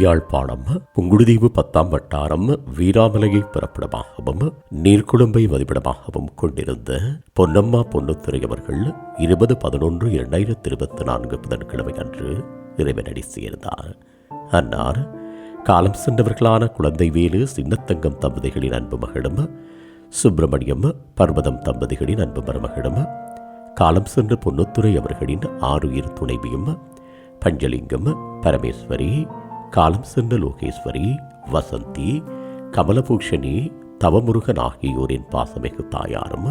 யாழ்ப்பாணம் புங்குடுதீவு பத்தாம் வட்டாரம் வீராமலையை பிறப்பிடமாகவும் நீர்குழம்பை வதிப்பிடமாகவும் கொண்டிருந்த பொன்னம்மா பொன்னுத்துறை அவர்கள் இருபது பதினொன்று இரண்டாயிரத்தி இருபத்தி நான்கு புதன்கிழமை அன்று இறைவனடி சேர்ந்தார். அன்னார் காலம் சென்றவர்களான குழந்தை வேலு சின்னத்தங்கம் தம்பதிகளின் அன்பு மகளும் சுப்பிரமணியம் பர்வதம் தம்பதிகளின் அன்பு மருமகளும் காலம் சென்ற பொன்னுத்துறை அவர்களின் ஆறுயிர் துணைவியும் பஞ்சலிங்கம் பரமேஸ்வரி காலம் சென்ற லோகேஸ்வரி வசந்தி கமலபூஷணி தவமுருகன் ஆகியோரின் பாசமிகு தாயாரும்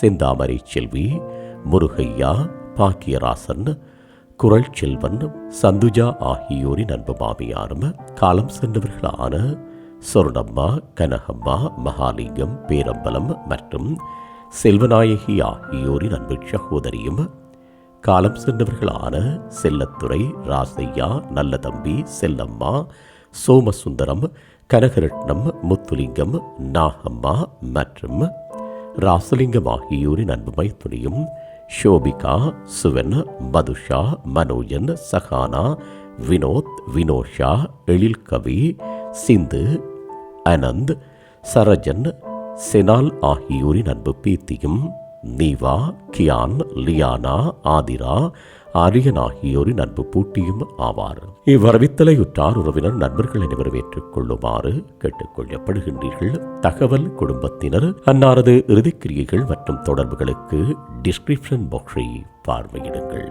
செந்தாமரை செல்வி முருகையா பாக்கியராசன் குரல் செல்வன் சந்துஜா ஆகியோரின் அன்பு மாமியாரும் காலம் சென்றவர்களான சொர்ணம்மா கனகம்மா மகாலிங்கம் பேரம்பலம் மற்றும் செல்வநாயகி ஆகியோரின் அன்பு சகோதரியும் காலம் சென்றவர்களான செல்லத்துறை ராசையா நல்லதம்பி செல்லம்மா சோமசுந்தரம் கனகரட்னம் முத்துலிங்கம் நாகம்மா மற்றும் ராசலிங்கம் ஆகியோரின் அன்பு மைத்துனியும் ஷோபிகா சுவன் மதுஷா மனோஜன் சஹானா வினோத் வினோஷா எழில்கவி சிந்து அனந்த் சரஜன் செனால் ஆகியோரின் அன்பு பீத்தியும் நீவா கியான் லியானா ஆதிரா ஆரியன் ஆகியோரின் அன்பு பூட்டியும் ஆவார். இவ்வரவித்தலையுற்றார் உறவினர் நண்பர்கள் அனைவரும் ஏற்றுக்கொள்ளுமாறு கேட்டுக்கொள்ளப்படுகின்றீர்கள். தகவல் குடும்பத்தினர் அன்னாரது இறுதிக்கிரியைகள் மற்றும் தொடர்புகளுக்கு டிஸ்கிரிப்ஷன் பாக்ஸை பார்வையிடுங்கள்.